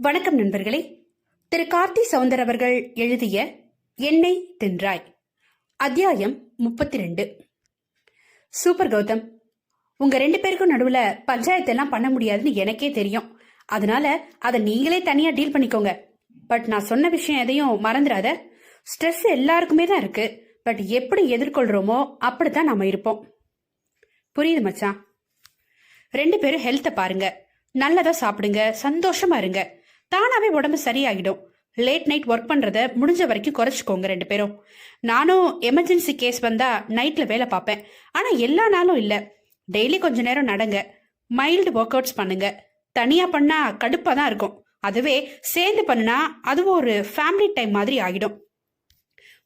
வணக்கம் நண்பர்களே. திரு கார்த்தி சவுந்தர் அவர்கள் எழுதிய எண்ணெய் தின்றாய். அத்தியாயம் முப்பத்தி ரெண்டு சூப்பர் கௌதம் உங்க ரெண்டு பேருக்கும் நடுவுல பஞ்சாயத்து எல்லாம் பண்ண முடியாதுன்னு எனக்கே தெரியும். அதனால அதை நீங்களே தனியா டீல் பண்ணிக்கோங்க. பட் நான் சொன்ன விஷயம் எதையும் மறந்துடாத. ஸ்ட்ரெஸ் எல்லாருக்குமே தான் இருக்கு. பட் எப்படி எதிர்கொள்றோமோ அப்படித்தான் நாம இருப்போம். புரியுது மச்சான்? ரெண்டு பேரும் ஹெல்த்தை பாருங்க. நல்லதா சாப்பிடுங்க சந்தோஷமா இருங்க. தானாவே உடம்பு சரியாகிடும் லேட் நைட் ஒர்க் பண்றத முடிஞ்ச வரைக்கும் குறைச்சிக்கோங்க ரெண்டு பேரும். நானும் எமர்ஜென்சி கேஸ் வந்தா நைட்ல வேலை பார்ப்பேன். ஆனா எல்லா நாளும் இல்ல. டெய்லி கொஞ்ச நேரம் நடங்க. மைல்டு ஒர்க் அவுட்ஸ் பண்ணுங்க. தனியா பண்ணா கடுப்பா தான் இருக்கும். அதுவே சேர்ந்து பண்ணுனா அதுவும் ஒரு ஃபேமிலி டைம் மாதிரி ஆகிடும்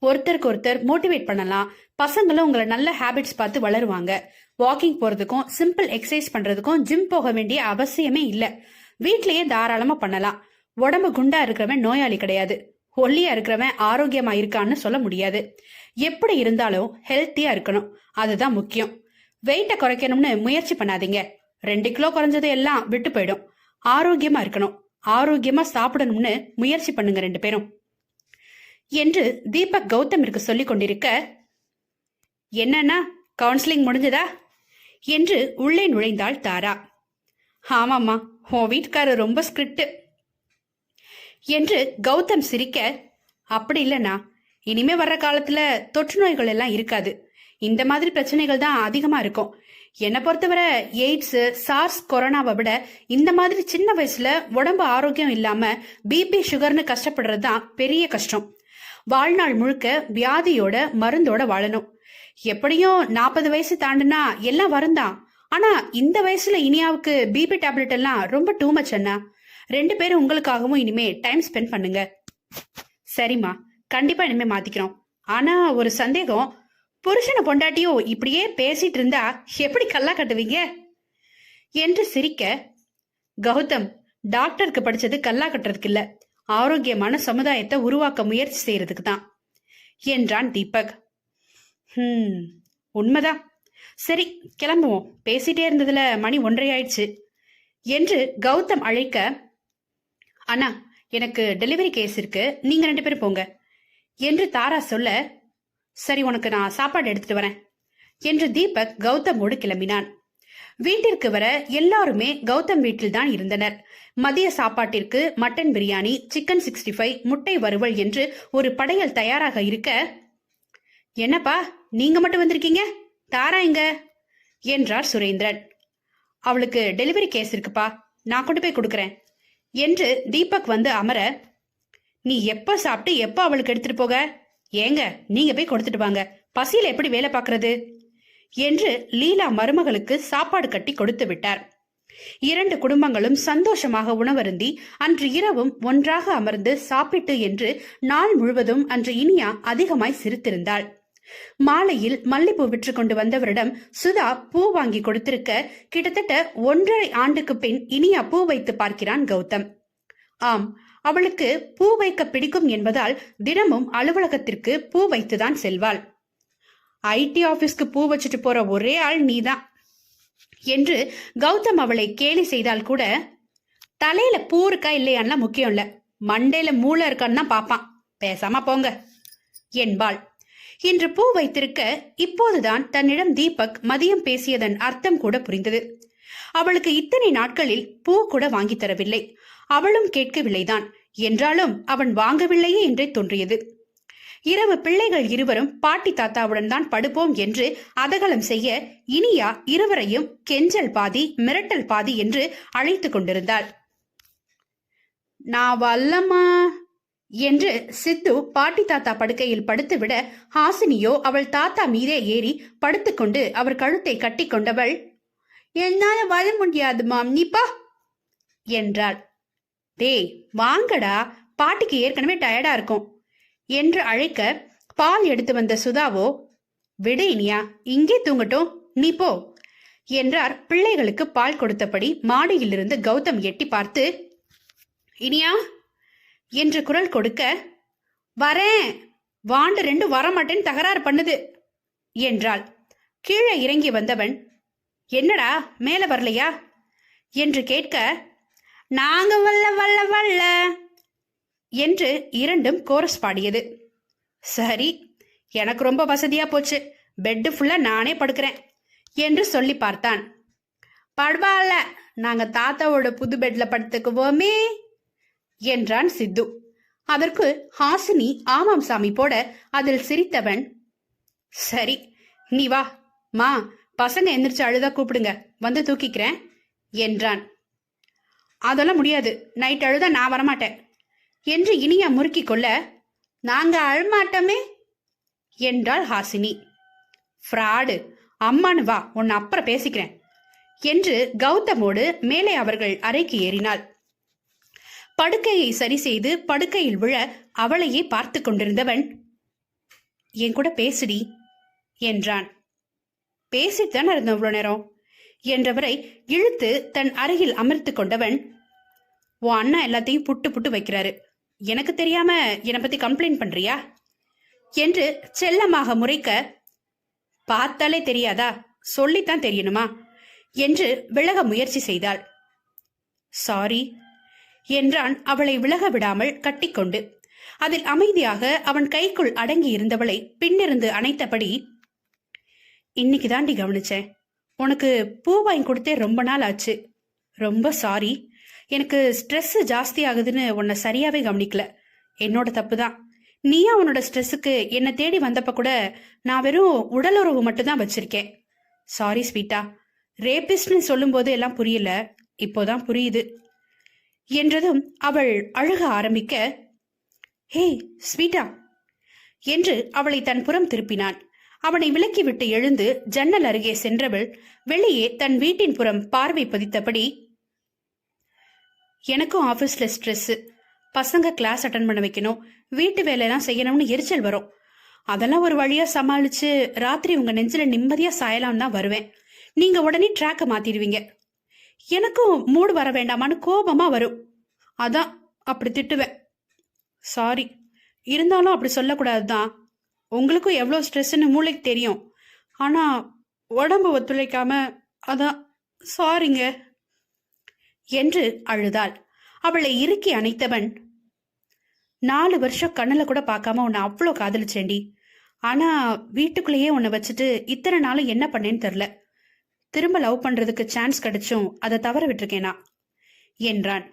ஒருத்தருக்கு ஒருத்தர் மோட்டிவேட் பண்ணலாம். பசங்களும் உங்களை நல்ல ஹேபிட்ஸ் பார்த்து வளருவாங்க. வாக்கிங் போறதுக்கும் சிம்பிள் எக்ஸசைஸ் பண்றதுக்கும் ஜிம் போக வேண்டிய அவசியமே இல்லை. வீட்லயே தாராளமா பண்ணலாம். உடம்பு குண்டா இருக்கிறவன் நோயாளி கிடையாது. ஒல்லியா இருக்கிறவன் ஆரோக்கியமா இருக்கான்னு சொல்ல முடியாது. எப்படி இருந்தாலும் ஹெல்த்தியா இருக்கணும். அதுதான் முக்கியம். வெயிட்டை குறைக்கணும்னு முயற்சி பண்ணாதீங்க. ரெண்டு கிலோ குறைஞ்சது எல்லாம் விட்டு போயிடும். ஆரோக்கியமா இருக்கணும். ஆரோக்கியமா சாப்பிடணும்னு முயற்சி பண்ணுங்க ரெண்டு பேரும். என்று தீபக் கௌதமிற்கு சொல்லிக் கொண்டிருக்க என்னன்னா கவுன்சிலிங் முடிஞ்சதா? என்று உள்ளே நுழைந்தாள் தாரா. ஆமாம்மா உன் வீட்டுக்காரர் ரொம்ப ஸ்கிரிப்ட் என்று கௌதம் சிரிக்க அப்படி இல்லைண்ணா. இனிமே வர்ற காலத்துல தொற்று நோய்கள் எல்லாம் இருக்காது. இந்த மாதிரி பிரச்சனைகள் தான் அதிகமா இருக்கும். என்னை பொறுத்தவரை எய்ட்ஸ் சார்ஸ் கொரோனாவை விட இந்த மாதிரி சின்ன வயசுல உடம்பு ஆரோக்கியம் இல்லாம பிபி சுகர்னு கஷ்டப்படுறது தான் பெரிய கஷ்டம். வாழ்நாள் முழுக்க வியாதியோட மருந்தோட வாழணும். எப்படியும் நாற்பது வயசு தாண்டுனா எல்லாம் வருந்தான். ஆனா இந்த வயசுல இனியாவுக்கு பிபி டேப்லெட் எல்லாம் ரொம்ப டூ மச் அண்ணா. ரெண்டு பேரும் உங்களுக்காகவும் இனிமே டைம் ஸ்பெண்ட் பண்ணுங்க. சரிம்மா. கண்டிப்பா இனிமே மாத்திக்கிறோம். ஆனா ஒரு சந்தேகம். புருஷனை பொண்டாட்டியும் இப்படியே பேசிட்டு இருந்தா எப்படி கல்லா கட்டுவீங்க? என்று சிரிக்க கௌதம் டாக்டருக்கு படிச்சது கல்லா கட்டுறதுக்கு இல்ல. ஆரோக்கியமான சமுதாயத்தை உருவாக்க முயற்சி செய்யறதுக்கு தான் என்றான் தீபக். ஹம் உண்மைதான். சரி கிளம்புவோம். பேசிட்டே இருந்ததுல மணி ஒன்றரை ஆயிடுச்சு என்று கௌதம் அழைக்க அண்ணா எனக்கு டெலிவரி கேஸ் இருக்கு. நீங்க ரெண்டு பேரும் போங்க. என்று தாரா சொல்ல சரி உனக்கு நான் சாப்பாடு எடுத்துட்டு வரேன். என்று தீபக் கௌதமோடு கிளம்பினான். வீட்டிற்கு வர எல்லாருமே கௌதம் வீட்டில் தான் இருந்தனர். மதிய சாப்பாட்டிற்கு mutton biryani chicken sixty five முட்டை வறுவல் என்று ஒரு படையல் தயாராக இருக்க என்னப்பா நீங்க மட்டும் வந்திருக்கீங்க? தாரா எங்க? என்றார் சுரேந்திரன். அவளுக்கு டெலிவரி கேஸ் இருக்குப்பா. நான் கொண்டு போய் கொடுக்குறேன். என்று தீபக் வந்து அமர நீ எப்ப சாப்பிட்டு எப்ப அவளுக்கு எடுத்துட்டு போக? ஏங்க நீங்க போய் கொடுத்துட்டு வாங்க. பசியில எப்படி வேலை பார்க்கறது? என்று லீலா மருமகளுக்கு சாப்பாடு கட்டி கொடுத்து விட்டார். இரண்டு குடும்பங்களும் சந்தோஷமாக உணவருந்தி அன்று இரவும் ஒன்றாக அமர்ந்து சாப்பிட்டு என்று நாள் முழுவதும் அன்று இனியா அதிகமாய் சிரித்திருந்தாள். மாலையில் மல்லிப்பூ விற்று கொண்டு வந்தவரிடம் சுதா பூ வாங்கி கொடுத்திருக்க கிட்டத்தட்ட ஒன்றரை ஆண்டுக்கு பின் இனியா பூ வைத்து பார்க்கிறான் கௌதம். ஆம் அவளுக்கு பூ வைக்க பிடிக்கும் என்பதால் தினமும் அலுவலகத்திற்கு பூ வைத்துதான் செல்வாள். ஐடி ஆபீஸ்க்கு பூ வச்சுட்டு போற ஒரே ஆள் நீதான் என்று கௌதம் அவளை கேலி செய்தால் கூட தலையில பூ இருக்கா இல்லையான்னா முக்கியம் இல்ல. மண்டையில மூளை இருக்கான்னு தான் பாப்பான் பேசாம போங்க. என்பாள். இன்று பூ வைத்திருக்க இப்போதுதான் தன்னிடம் தீபக் மதியம் பேசியதன் அர்த்தம் கூட புரிந்தது. அவளுக்கு இத்தனை நாட்களில் பூ கூட வாங்கி தரவில்லை. அவளும் கேட்கவில்லைதான். என்றாலும் அவன் வாங்கவில்லையே என்றே தோன்றியது. இரவு பிள்ளைகள் இருவரும் பாட்டி தாத்தாவுடன் தான் படுப்போம் என்று அதகலம் செய்ய இனியா இருவரையும் கெஞ்சல் பாதி மிரட்டல் பாதி என்று அழைத்துக் கொண்டிருந்தாள். நான் வல்லம்மா! என்று சித்து பாட்டி தாத்தா படுக்கையில் படுத்துவிட ஹாசினியோ அவள் தாத்தா மீதே ஏறி படுத்துக்கொண்டு அவர் கழுத்தை கட்டி கொண்டவள் என்னால வர முடியாது மாம் நீப்பா என்றாள். டேய் வாங்கடா பாட்டிக்கு ஏற்கனவே டயர்டா இருக்கும் என்று அழைக்க பால் எடுத்து வந்த சுதாவோ விடு இனியா இங்கே தூங்கட்டும் நீ போ என்றார். பிள்ளைகளுக்கு பால் கொடுத்தபடி மாடியிலிருந்து கௌதம் எட்டி பார்த்து இனியா என்று குரல் கொடுக்க வரேன். வாண்டு ரெண்டு வரமாட்டேன்னு தகராறு பண்ணுது. என்றாள். கீழே இறங்கி வந்தவன் என்னடா மேல வரலையா? என்று கேட்க நாங்க வல்ல வல்ல வல்ல. என்று இரண்டும் கோரஸ் பாடியது. சரி எனக்கு ரொம்ப வசதியா போச்சு. பெட்டு ஃபுல்லா நானே படுக்கிறேன் என்று சொல்லி பார்த்தான். பரவாயில்ல நாங்க தாத்தாவோட புது பெட்ல படுத்துக்குவோமே. என்றான் சித்து. அதற்கு ஹாசினி ஆமாம் சாமி போட. அதில் சிரித்தவன் சரி நீ வா. மா பசங்க எந்திரிச்சு அழுதா கூப்பிடுங்க. வந்து தூக்கிக்கிறேன் என்றான். அதெல்லாம் முடியாது. நைட் அழுதா நான் வரமாட்டேன் என்று இனியா முறுக்கிக் கொள்ள நாங்க அழமாட்டோமே? என்றாள் ஹாசினி. ஃப்ராடு. அம்மானு வா. உன்னை அப்புறம் பேசிக்கிறேன் என்று கௌதமோடு மேலே அவர்கள் அறைக்கு ஏறினாள். படுக்கையை சரி செய்து படுக்கையில் விழ அவளையே பார்த்து கொண்டிருந்தவன் என் கூட பேசுடி என்றான். பேசித்தான் இருந்தோம் இவ்வளோ நேரம் என்றவரை இழுத்து தன் அருகில் அமர்த்து கொண்டவன் உன் அண்ணா எல்லாத்தையும் புட்டு புட்டு வைக்கிறாரு. எனக்கு தெரியாம என்னை பத்தி கம்ப்ளைண்ட் பண்றியா? என்று செல்லமாக முறைக்க பார்த்தாலே தெரியாதா? சொல்லித்தான் தெரியணுமா? என்று விலக முயற்சி செய்தாள். சாரி என்றான் அவளை விலக விடாமல் கட்டிக்கொண்டு. அதில் அமைதியாக அவன் கைக்குள் அடங்கி இருந்தவளை பின்னிருந்து அணைத்தபடி இன்னைக்கு தாண்டி கவனிச்சேன். உனக்கு பூ வாங்கி கொடுத்தே ரொம்ப நாள் ஆச்சு. ரொம்ப சாரி. எனக்கு ஸ்ட்ரெஸ் ஜாஸ்தி ஆகுதுன்னு உன்னை சரியாவே கவனிக்கல. என்னோட தப்பு தான். நீயா உன்னோட ஸ்ட்ரெஸ்ஸுக்கு என்னை தேடி வந்தப்ப கூட நான் வெறும் உடலுறவு மட்டும்தான் வச்சிருக்கேன். சாரி ஸ்வீட்டா. ரேபிஸ்ட்னு சொல்லும்போது எல்லாம் புரியல. இப்போதான் புரியுது. என்றதும் அவள் அழுக ஆரம்பிக்க ஹே ஸ்வீட்டா என்று அவளை தன் புறம் திருப்பினான். அவனை விலக்கிவிட்டு எழுந்து ஜன்னல் அருகே சென்றவள் வெளியே தன் வீட்டின் புறம் பார்வை பதித்தபடி எனக்கும் ஆஃபீஸில் ஸ்ட்ரெஸ்ஸு பசங்க கிளாஸ் அட்டன் பண்ண வைக்கணும். வீட்டு வேலையெல்லாம் செய்யணும்னு எரிச்சல் வரும். அதெல்லாம் ஒரு வழியா சமாளிச்சு ராத்திரி உங்க நெஞ்சில நிம்மதியா சாயலாம் தான் வருவேன். நீங்க உடனே ட்ராக்கை மாத்திடுவீங்க. எனக்கும் மூடு வர வேண்டாமான்னு கோபமா வரும். அதான் அப்படி திட்டுவேன். சாரி இருந்தாலும் அப்படி சொல்லக்கூடாது தான் உங்களுக்கும் எவ்வளோ ஸ்ட்ரெஸ்ன்னு மூளைக்கு தெரியும். ஆனால் உடம்பு ஒத்துழைக்காம அதான் சாரிங்க என்று அழுதாள். அவளை இறுக்கி அணைத்தவன். நாலு வருஷம் கண்ணில் கூட பார்க்காம உன்னை அவ்வளோ காதலிச்சேண்டி ஆனா வீட்டுக்குள்ளேயே உன்னை வச்சுட்டு இத்தனை நாளும் என்ன பண்ணேன்னு தெரில திரும்ப லவ் பண்றதுக்கு சான்ஸ் கிடைச்சும் அதை தவற விட்டுருக்கேனா? என்றான்.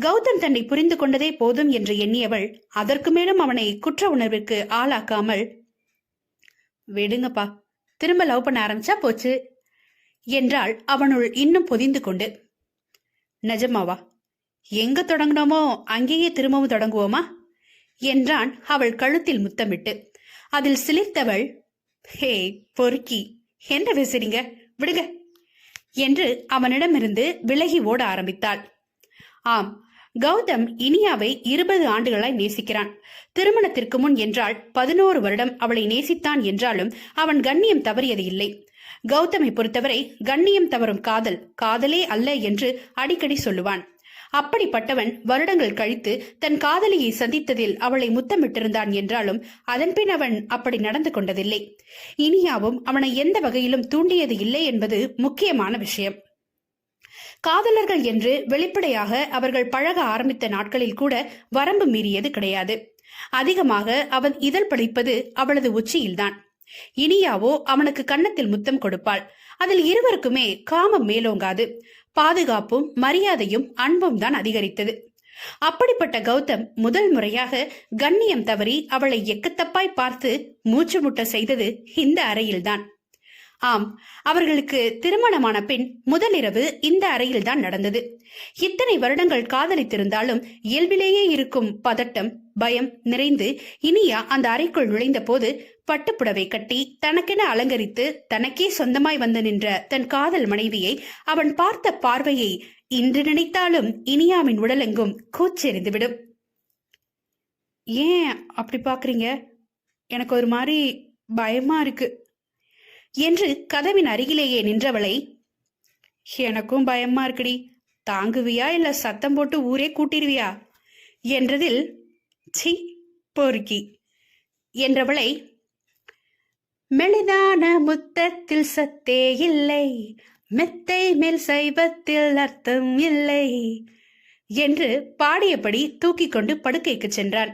கௌதம் தன்னை புரிந்து கொண்டதே போதும் என்று எண்ணியவள் அதற்கு மேலும் அவனை குற்ற உணர்விற்கு ஆளாக்காமல் விடுங்கப்பா திரும்ப லவ் பண்ண ஆரம்பிச்சா போச்சு என்றாள் அவனுள் இன்னும் பொதிந்து கொண்டு. நிஜமாவா? எங்க தொடங்கினோமோ அங்கேயே திரும்பவும் தொடங்குவோமா? என்றான் அவள் கழுத்தில் முத்தமிட்டு. அதில் சிலிர்த்தவள் ஹே பொறுக்கி என்ன பேசுறீங்க? விடுங்க. என்று அவனிடமிருந்து விலகி ஓட ஆரம்பித்தாள். ஆம் கௌதம் இனியாவை இருபது ஆண்டுகளாய் நேசிக்கிறான். திருமணத்திற்கு முன் என்றால் பதினோரு வருடம் அவளை நேசித்தான் என்றாலும் அவன் கண்ணியம் தவறியது இல்லை. கௌதமை பொறுத்தவரை கண்ணியம் தவறும் காதல் காதலே அல்ல என்று அடிக்கடி சொல்லுவான். அப்படிப்பட்டவன் வருடங்கள் கழித்து தன் காதலியை சந்தித்ததில் அவளை முத்தமிட்டிருந்தான் என்றாலும் அதன்பின் அவன் அப்படி நடந்து கொண்டதில்லை. இனியாவும் அவனை எந்த வகையிலும் தூண்டியது இல்லை என்பது முக்கியமான விஷயம். காதலர்கள் என்று வெளிப்படையாக அவர்கள் பழக ஆரம்பித்த நாட்களில் கூட வரம்பு மீறியது கிடையாது. அதிகமாக அவன் இதழ் படிப்பது அவளது உச்சியில்தான். இனியாவோ அவனுக்கு கன்னத்தில் முத்தம் கொடுப்பாள். அதில் இருவருக்குமே காமம் மேலோங்காது. பாதுகாப்பும் மரியாதையும் அன்பும் தான் அதிகரித்தது. அப்படிப்பட்ட கௌதம் முதல் முறையாக கண்ணியம் தவறி அவளை எக்கத்தப்பாய் பார்த்து மூச்சு முட்ட செய்தது இந்த அறையில்தான். ஆம் அவர்களுக்கு திருமணமான பின் முதலிரவு இந்த அறையில்தான் நடந்தது. இத்தனை வருடங்கள் காதலித்திருந்தாலும் இயல்பிலேயே இருக்கும் பதட்டம் பயம் நிறைந்து இனியா அந்த அறைக்குள் நுழைந்த போது பட்டுப்புடவை கட்டி தனக்கென அலங்கரித்து தனக்கே சொந்தமாய் வந்து நின்ற தன் காதல் மனைவியை அவன் பார்த்த பார்வையை இன்று நினைத்தாலும் இனியாவின் உடலெங்கும் கூச்செறிந்துவிடும். ஏன் அப்படி பாக்குறீங்க எனக்கு ஒரு மாதிரி பயமா இருக்கு என்று கதவின் அருகிலேயே நின்றவளை எனக்கும் பயமா இருக்குடி. தாங்குவியா இல்ல சத்தம் போட்டு ஊரே கூட்டிடுவியா என்றதில் சி பொறுக்கி என்றவளை மெளிதான முத்தத்தில் சத்தே இல்லை. மெத்தை மேல் சைவத்தில் அர்த்தம் இல்லை என்று பாடியபடி தூக்கி கொண்டு படுக்கைக்கு சென்றான்.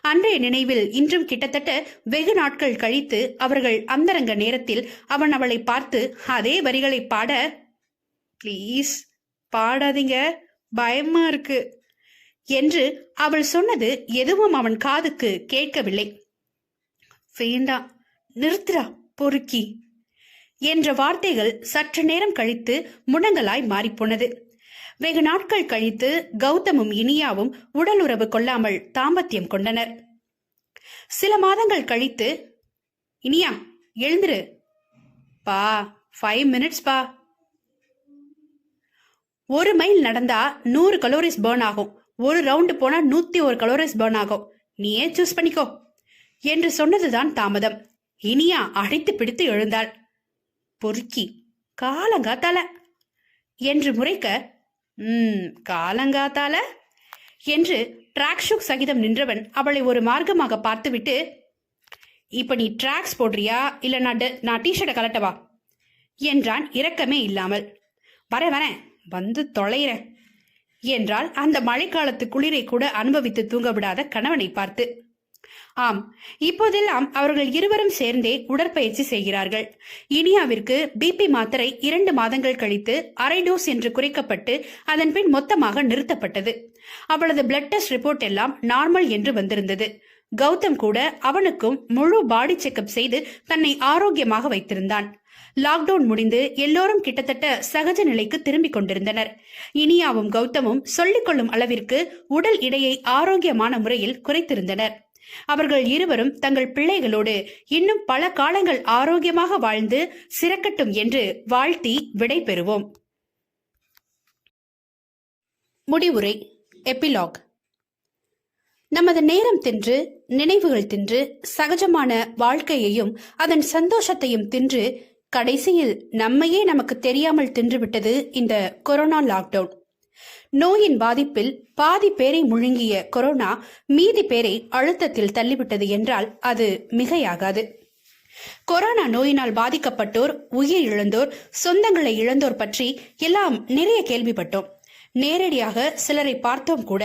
அன்றைய நினைவில் இன்றும் கிட்டத்தட்ட வெகு நாட்கள் கழித்து அவர்கள் அந்தரங்க நேரத்தில் அவன் அவளை பார்த்து அதே வரிகளை பாட ப்ளீஸ் பாடாதீங்க. பயமா இருக்கு. என்று அவள் சொன்னது எதுவும் அவன் காதுக்கு கேட்கவில்லை. வேண்டாம் நிறுத்துறா பொறுக்கி என்ற வார்த்தைகள் சற்று நேரம் கழித்து முடங்கலாய் மாறிப்போனது. வெகு நாட்கள் கழித்து கௌதமும் இனியாவும் உடல் உறவு கொள்ளாமல் தாம்பத்தியம் கொண்டனர். சில மாதங்கள் கழித்து இனியா எழுந்துரு. பா ஃபைவ் மினிட்ஸ் பா. ஒரு மைல் நடந்தா நூறு கலோரிஸ் பேர்ன் ஆகும். ஒரு ரவுண்டு போனா நூத்தி ஒரு கலோரிஸ் பேர்ன் ஆகும். நீயே சூஸ் பண்ணிக்கோ. என்று சொன்னதுதான் தாமதம். இனியா அழைத்து பிடித்து எழுந்தாள். பொறுக்கி காலங்காத்தால? என்று முறைக்க ம் காலங்காத்தால? என்று ட்ராக் சகிதம் நின்றவன் அவளை ஒரு மார்க்கமாக பார்த்துவிட்டு இப்ப நீ ட்ராக்ஸ் போடுறியா? இல்ல நான் நான் டிஷர்ட்டை கலட்டவா என்றான் இரக்கமே இல்லாமல். வரேன் வரேன். வந்து தொலைகிறேன் என்றால் அந்த மழைக்காலத்து குளிரை கூட அனுபவித்து தூங்க விடாத கணவனை பார்த்து. ஆம் இப்போதெல்லாம் அவர்கள் இருவரும் சேர்ந்தே உடற்பயிற்சி செய்கிறார்கள். இனியாவிற்கு பிபி மாத்திரை இரண்டு மாதங்கள் கழித்து அரை டோஸ் என்று குறைக்கப்பட்டு அதன் பின் மொத்தமாக நிறுத்தப்பட்டது. அவளது பிளட் டெஸ்ட் ரிப்போர்ட் எல்லாம் நார்மல் என்று வந்திருந்தது. கௌதம் கூட அவனுக்கும் முழு பாடி செக்கப் செய்து தன்னை ஆரோக்கியமாக வைத்திருந்தான். லாக்டவுன் முடிந்து எல்லோரும் கிட்டத்தட்ட சகஜ நிலைக்கு திரும்பிக் கொண்டிருந்தனர். இனியாவும் கௌதமும் சொல்லிக் கொள்ளும் அளவிற்கு உடல் எடையை ஆரோக்கியமான முறையில் குறைத்திருந்தனர். அவர்கள் இருவரும் தங்கள் பிள்ளைகளோடு இன்னும் பல காலங்கள் ஆரோக்கியமாக வாழ்ந்து சிறக்கட்டும் என்று வாழ்த்தி விடை பெறுவோம். முடிவுரை எபிலாக். நமது நேரம் தின்று நினைவுகள் தின்று சகஜமான வாழ்க்கையையும் அதன் சந்தோஷத்தையும் தின்று கடைசியில் நம்மையே நமக்கு தெரியாமல் தின்றுவிட்டது இந்த கொரோனா லாக்டவுன் நோயின் பாதிப்பில் பாதி பேரை முழுங்கிய கொரோனா மீதி பேரை அழுத்தத்தில் தள்ளிவிட்டது என்றால் அது மிகையாகாது. கொரோனா நோயினால் பாதிக்கப்பட்டோர் உயிர் இழந்தோர் சொந்தங்களை இழந்தோர் பற்றி எல்லாம் நிறைய கேள்விப்பட்டோம். நேரடியாக சிலரை பார்த்தோம் கூட.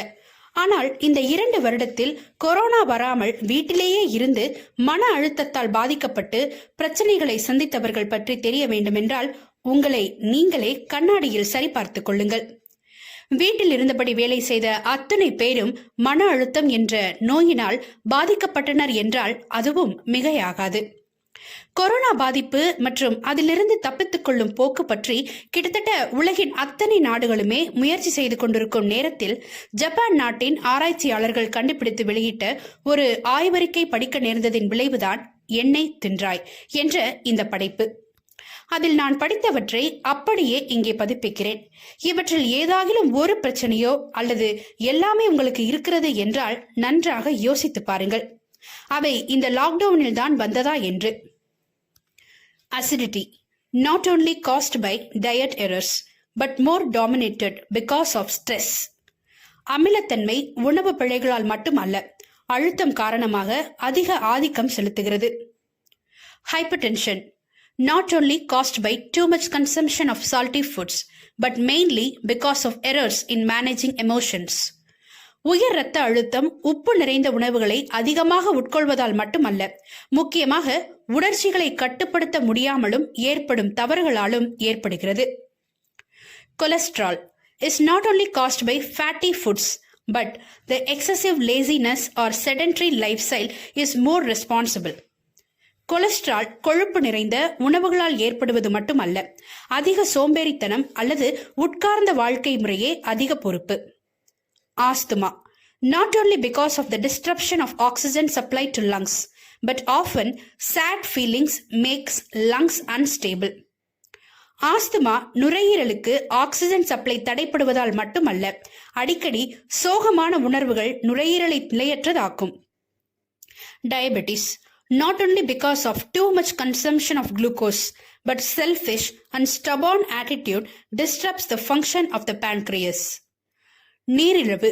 ஆனால் இந்த இரண்டு வருடத்தில் கொரோனா வராமல் வீட்டிலேயே இருந்து மன அழுத்தத்தால் பாதிக்கப்பட்டு பிரச்சனைகளை சந்தித்தவர்கள் பற்றி தெரிய வேண்டுமென்றால் உங்களை நீங்களே கண்ணாடியில் சரிபார்த்துக் கொள்ளுங்கள். வீட்டில் இருந்தபடி வேலை செய்த அத்தனை பேரும் மன அழுத்தம் என்ற நோயினால் பாதிக்கப்பட்டனர் என்றால் அதுவும் மிகையாகாது. கொரோனா பாதிப்பு மற்றும் அதிலிருந்து தப்பித்துக் கொள்ளும் போக்கு பற்றி கிட்டத்தட்ட உலகின் அத்தனை நாடுகளுமே முயற்சி செய்து கொண்டிருக்கும் நேரத்தில் ஜப்பான் நாட்டின் ஆராய்ச்சியாளர்கள் கண்டுபிடித்து வெளியிட்ட ஒரு ஆய்வறிக்கை படிக்க நேர்ந்ததின் விளைவுதான் எண்ணெய் தின்றாய் என்ற இந்த படைப்பு. அதில் நான் படித்தவற்றை அப்படியே இங்கே பதிப்பிக்கிறேன். இவற்றில் ஏதாகிலும் ஒரு பிரச்சனையோ அல்லது எல்லாமே உங்களுக்கு இருக்கிறது என்றால் நன்றாக யோசித்து பாருங்கள். அவை இந்த லாக்டவுனில் தான் வந்ததா என்று. Acidity not only caused by diet errors but more dominated because of stress அமிலத்தன்மை உணவு பிழைகளால் மட்டுமல்ல அழுத்தம் காரணமாக அதிக ஆதிக்கம் செலுத்துகிறது hypertension not only caused by too much consumption of salty foods but mainly because of errors in managing emotions உயர் இரத்த அழுத்தம் உப்பு நிறைந்த உணவுகளை அதிகமாக உட்கொள்வதால் மட்டுமல்ல முக்கியமாக உணர்ச்சிகளை கட்டுப்படுத்த முடியாமலும் ஏற்படும் தவறுகளாலும் ஏற்படுகிறது cholesterol is not only caused by fatty foods but the excessive laziness or sedentary lifestyle is more responsible cholesterol கொழுப்பு நிறைந்த உணவுகளால் ஏற்படுவது மட்டுமல்ல அதிக சோம்பேறித்தனம் அல்லது உட்கார்ந்த வாழ்க்கை முறையே அதிக பொறுப்பு asthma not only because of the disruption of oxygen supply to lungs but often sad feelings makes lungs unstable asthma நுரையீரலுக்கு oxygen supply தடைப்படுவதால் மட்டுமல்ல அடிக்கடி சோகமான உணர்வுகள் நுரையீரலை நிலையற்றதாக்கும் diabetes not only because of too much consumption of glucose but selfish and stubborn attitude disrupts the function of the pancreas நீரிழிவு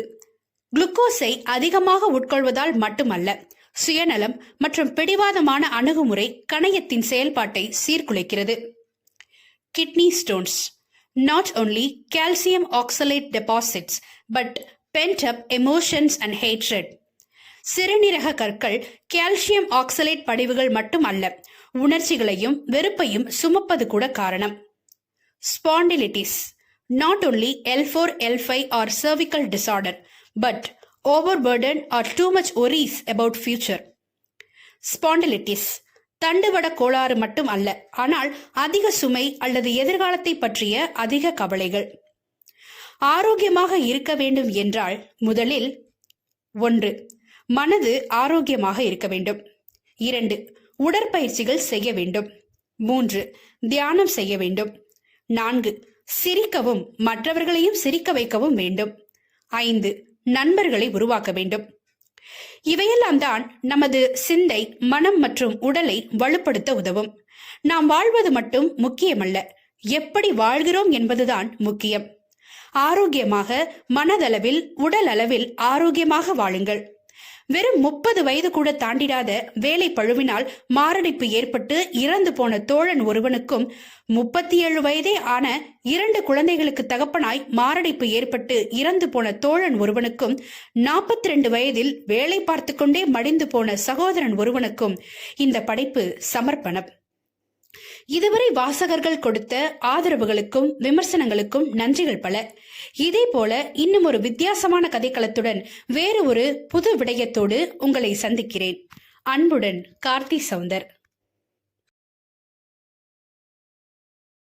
குளுக்கோஸை அதிகமாக உட்கொள்வதால் மட்டுமல்ல சுயநலம் மற்றும் பிடிவாதமான அணுகுமுறை கணையத்தின் செயல்பாட்டை சீர்குலைக்கிறது. Kidney stones not only calcium oxalate deposits but pent up emotions and hatred. சிறுநீரக கற்கள் கால்சியம் ஆக்சலேட் படிவுகள் மட்டும் அல்ல உணர்ச்சிகளையும் வெறுப்பையும் சுமப்பது கூட காரணம். Spondylitis not only L four L five or cervical disorder but over or too much worries about future spondylitis தண்டுவட கோளாறு மட்டும் அல்ல ஆனால் அதிக சுமை அல்லது எதிர்காலத்தை பற்றிய அதிக கவலைகள். ஆரோக்கியமாக இருக்க வேண்டும் என்றால் முதலில் ஒன்று மனது ஆரோக்கியமாக இருக்க வேண்டும். இரண்டு உடற்பயிற்சிகள் செய்ய வேண்டும். மூன்று தியானம் செய்ய வேண்டும். நான்கு சிரிக்கவும் மற்றவர்களையும் சிரிக்க வைக்கவும் வேண்டும். ஐந்து நண்பர்களை உருவாக்க வேண்டும். இவையெல்லாம் தான் நமது சிந்தை மனம் மற்றும் உடலை வலுப்படுத்த உதவும். நாம் வாழ்வது மட்டும் முக்கியமல்ல. எப்படி வாழ்கிறோம் என்பதுதான் முக்கியம். ஆரோக்கியமாக மனதளவில் உடல் அளவில் ஆரோக்கியமாக வாழுங்கள். வெறும் முப்பது வயது கூட தாண்டிடாத வேலை பழுவினால் மாரடைப்பு ஏற்பட்டு இறந்து போன தோழன் ஒருவனுக்கும் முப்பத்தி ஏழு வயதே ஆன இரண்டு குழந்தைகளுக்கு தகப்பனாய் மாரடைப்பு ஏற்பட்டு இறந்து போன தோழன் ஒருவனுக்கும் நாற்பத்தி ரெண்டு வயதில் வேலை பார்த்து கொண்டே மடிந்து போன சகோதரன் ஒருவனுக்கும் இந்த படைப்பு சமர்ப்பணம். இதுவரை வாசகர்கள் கொடுத்த ஆதரவுகளுக்கும் விமர்சனங்களுக்கும் நன்றிகள் பல. இதே போல இன்னும் ஒரு வித்தியாசமான கதைக்களத்துடன் வேறு ஒரு புது விடயத்தோடு உங்களை சந்திக்கிறேன். அன்புடன் கார்த்தி சவுந்தர்.